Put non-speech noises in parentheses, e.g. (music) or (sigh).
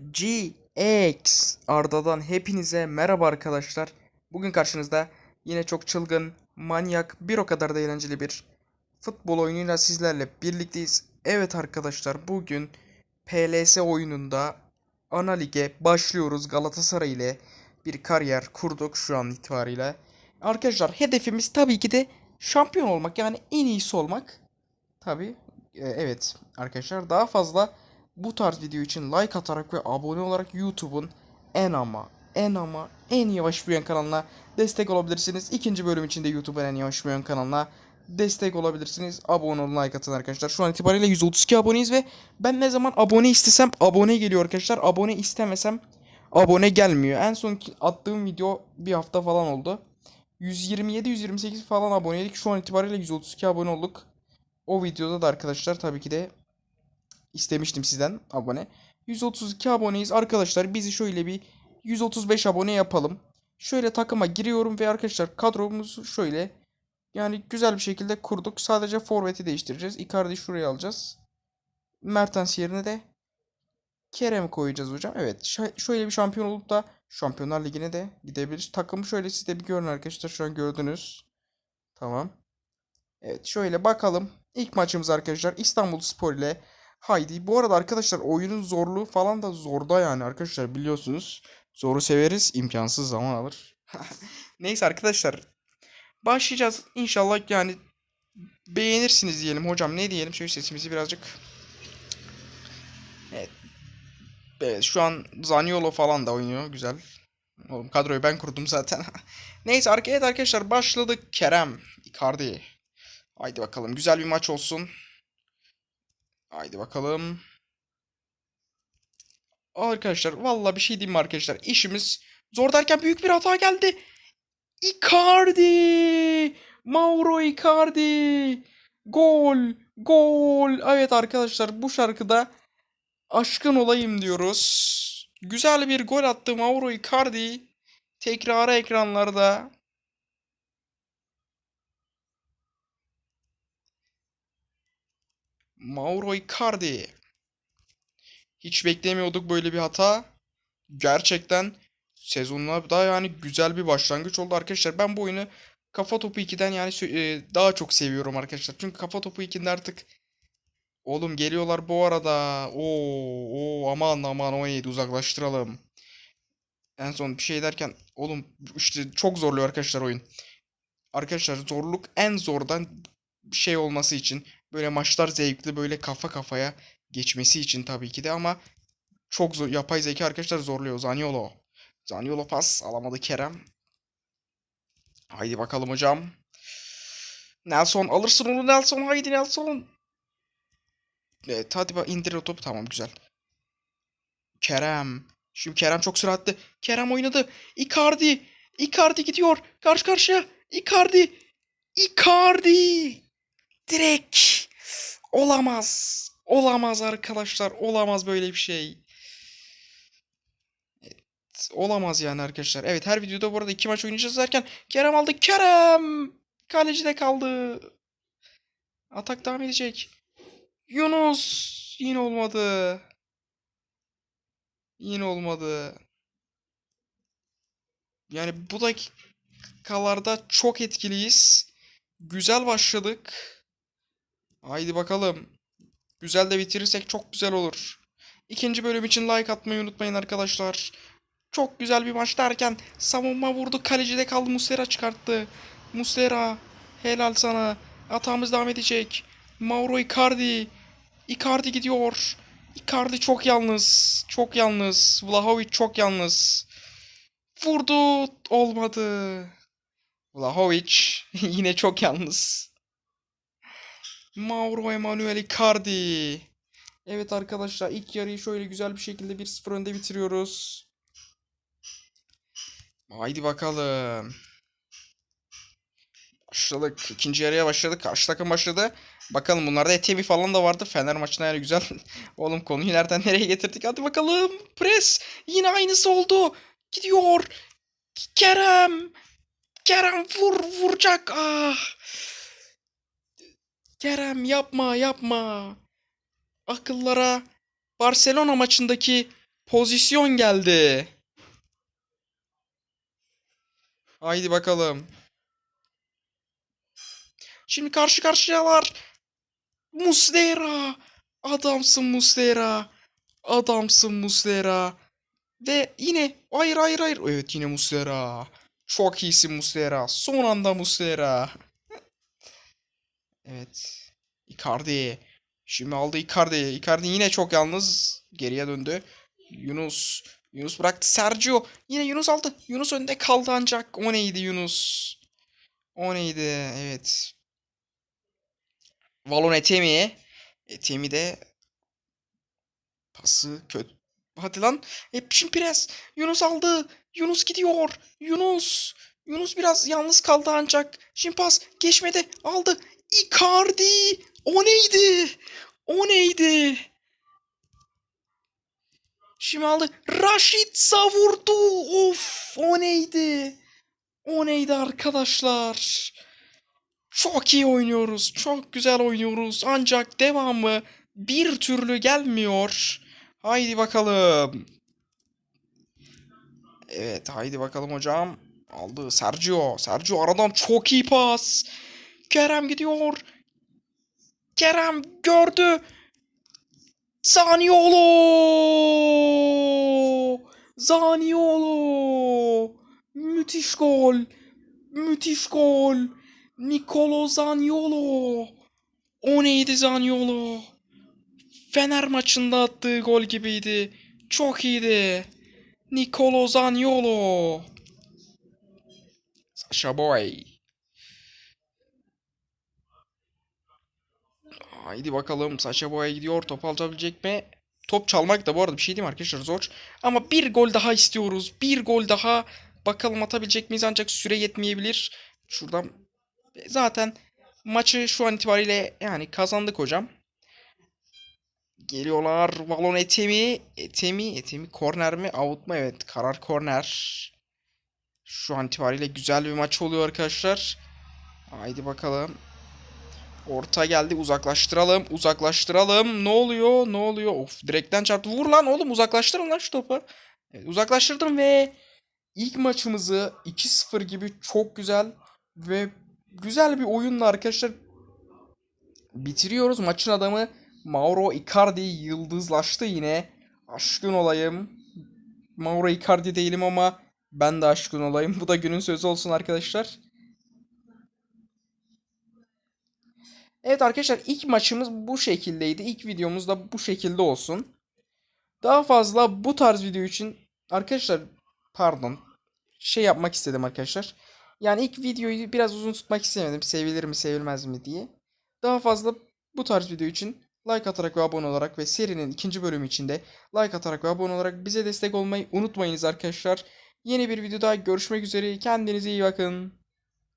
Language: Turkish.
GX Arda'dan hepinize merhaba arkadaşlar. Bugün karşınızda yine çok çılgın, manyak, bir o kadar da eğlenceli bir futbol oyunuyla sizlerle birlikteyiz. Evet arkadaşlar bugün PLS oyununda ana lige başlıyoruz Galatasaray ile bir kariyer kurduk şu an itibariyle. Arkadaşlar hedefimiz tabii ki de şampiyon olmak yani en iyisi olmak. Tabii e, evet arkadaşlar daha fazla bu tarz video için like atarak ve abone olarak YouTube'un en ama en ama en yavaş büyüyen kanalına destek olabilirsiniz. İkinci bölüm için de YouTube'un en yavaş büyüyen kanalına destek olabilirsiniz. Abone olun, like atın arkadaşlar. Şu an itibariyle 132 aboneyiz ve ben ne zaman abone istesem abone geliyor arkadaşlar. Abone istemesem abone gelmiyor. En son attığım video bir hafta falan oldu. 127-128 falan aboneydik. Şu an itibariyle 132 abone olduk. O videoda da arkadaşlar tabii ki de istemiştim sizden abone. 132 aboneyiz arkadaşlar. Bizi şöyle bir 135 abone yapalım. Şöyle takıma giriyorum ve arkadaşlar kadromuzu şöyle yani güzel bir şekilde kurduk. Sadece forveti değiştireceğiz. Icardi şuraya alacağız. Mertens yerine de Kerem koyacağız hocam. Evet şöyle bir şampiyon olup da Şampiyonlar Ligi'ne de gidebilir. Takımı şöyle siz de bir görün arkadaşlar. Şu an gördünüz. Tamam. Evet şöyle bakalım. İlk maçımız arkadaşlar İstanbul Spor ile Haydi. Bu arada arkadaşlar oyunun zorluğu falan da zorda yani arkadaşlar biliyorsunuz. Zoru severiz. imkansız zaman alır. (laughs) Neyse arkadaşlar. Başlayacağız. İnşallah yani beğenirsiniz diyelim hocam. Ne diyelim? Şöyle sesimizi birazcık. Evet. Evet şu an Zaniolo falan da oynuyor. Güzel. Oğlum kadroyu ben kurdum zaten. (laughs) Neyse arkadaşlar başladık. Kerem. Icardi. Haydi bakalım. Güzel bir maç olsun. Haydi bakalım. Arkadaşlar valla bir şey diyeyim mi arkadaşlar? İşimiz zor derken büyük bir hata geldi. Icardi! Mauro Icardi! Gol! Gol! Evet arkadaşlar bu şarkıda aşkın olayım diyoruz. Güzel bir gol attı Mauro Icardi. Tekrarı ekranlarda. Mauro Icardi. Hiç beklemiyorduk böyle bir hata. Gerçekten sezonuna da yani güzel bir başlangıç oldu arkadaşlar. Ben bu oyunu Kafa Topu 2'den yani e, daha çok seviyorum arkadaşlar. Çünkü Kafa Topu 2'de artık oğlum geliyorlar bu arada. Oo, oo aman aman 17 uzaklaştıralım. En son bir şey derken oğlum işte çok zorluyor arkadaşlar oyun. Arkadaşlar zorluk en zordan şey olması için böyle maçlar zevkli böyle kafa kafaya geçmesi için tabii ki de ama çok zor yapay zeka arkadaşlar zorluyor. Zaniolo. Zaniolo pas alamadı Kerem. Haydi bakalım hocam. Nelson alırsın onu Nelson. Haydi Nelson. Evet hadi bak indir o topu. Tamam güzel. Kerem. Şimdi Kerem çok süratli. Kerem oynadı. Icardi. Icardi gidiyor. Karşı karşıya. Icardi. Icardi. Direkt. Olamaz. Olamaz arkadaşlar. Olamaz böyle bir şey. Evet, olamaz yani arkadaşlar. Evet her videoda bu arada iki maç oynayacağız derken Kerem aldı. Kerem. Kaleci de kaldı. Atak devam edecek. Yunus. Yine olmadı. Yine olmadı. Yani bu dakikalarda çok etkiliyiz. Güzel başladık. Haydi bakalım. Güzel de bitirirsek çok güzel olur. İkinci bölüm için like atmayı unutmayın arkadaşlar. Çok güzel bir maç derken savunma vurdu. Kalecide kaldı. Muslera çıkarttı. Muslera. Helal sana. Atağımız devam edecek. Mauro Icardi. Icardi gidiyor. Icardi çok yalnız. Çok yalnız. Vlahovic çok yalnız. Vurdu. Olmadı. Vlahovic (laughs) yine çok yalnız. Mauro Emanuel Icardi. Evet arkadaşlar ilk yarıyı şöyle güzel bir şekilde 1-0 önde bitiriyoruz. Haydi bakalım. Başladık. İkinci yarıya başladık. Karşı takım başladı. Bakalım bunlarda Etemi falan da vardı. Fener maçına yani güzel. (laughs) Oğlum konuyu nereden nereye getirdik? Hadi bakalım. Pres. Yine aynısı oldu. Gidiyor. Kerem. Kerem vur vuracak. Ah. Kerem yapma yapma. Akıllara Barcelona maçındaki Pozisyon geldi. Haydi bakalım. Şimdi karşı karşıyalar. Muslera. Adamsın Muslera. Adamsın Muslera. Ve yine hayır hayır hayır. Evet yine Muslera. Çok iyisin Muslera. Son anda Muslera. Evet. Icardi. Şimdi aldı Icardi. Icardi yine çok yalnız. Geriye döndü. Yunus. Yunus bıraktı. Sergio. Yine Yunus aldı. Yunus önde kaldı ancak. O neydi Yunus? O neydi? Evet. Valon Etemi. Etemi de pası kötü. Hadi lan. E, şimdi pres. Yunus aldı. Yunus gidiyor. Yunus. Yunus biraz yalnız kaldı ancak. Şimdi pas geçmedi. Aldı. Icardi. O neydi? O neydi? Şimdi aldı. Raşit savurdu. Of. O neydi? O neydi arkadaşlar? Çok iyi oynuyoruz. Çok güzel oynuyoruz. Ancak devamı bir türlü gelmiyor. Haydi bakalım. Evet haydi bakalım hocam. Aldı Sergio. Sergio aradan çok iyi pas. Kerem gidiyor. Kerem gördü. Zaniolo. Zaniolo. Müthiş gol. Müthiş gol. Nicolo Zaniolo. O neydi Zaniolo? Fener maçında attığı gol gibiydi. Çok iyiydi. Nicolo Zaniolo. Sasha Boy. Haydi bakalım Sasha Boy'a gidiyor. Top alabilecek mi? Top çalmak da bu arada bir şey değil mi arkadaşlar zor. Ama bir gol daha istiyoruz. Bir gol daha. Bakalım atabilecek miyiz ancak süre yetmeyebilir. Şuradan zaten maçı şu an itibariyle yani kazandık hocam. Geliyorlar. Valon Etemi. Etemi. Etemi korner mi? Out mu? Evet. Karar korner. Şu an itibariyle güzel bir maç oluyor arkadaşlar. Haydi bakalım. Orta geldi. Uzaklaştıralım. Uzaklaştıralım. Ne oluyor? Ne oluyor? Of direkten çarptı. Vur lan oğlum. Uzaklaştırın lan şu topu. Evet, uzaklaştırdım ve ilk maçımızı 2-0 gibi çok güzel ve güzel bir oyunla arkadaşlar bitiriyoruz. Maçın adamı Mauro Icardi yıldızlaştı yine. Aşkın olayım. Mauro Icardi değilim ama ben de aşkın olayım. Bu da günün sözü olsun arkadaşlar. Evet arkadaşlar ilk maçımız bu şekildeydi. İlk videomuz da bu şekilde olsun. Daha fazla bu tarz video için arkadaşlar pardon şey yapmak istedim arkadaşlar. Yani ilk videoyu biraz uzun tutmak istemedim. Sevilir mi sevilmez mi diye. Daha fazla bu tarz video için like atarak ve abone olarak ve serinin ikinci bölümü için de like atarak ve abone olarak bize destek olmayı unutmayınız arkadaşlar. Yeni bir videoda görüşmek üzere. Kendinize iyi bakın.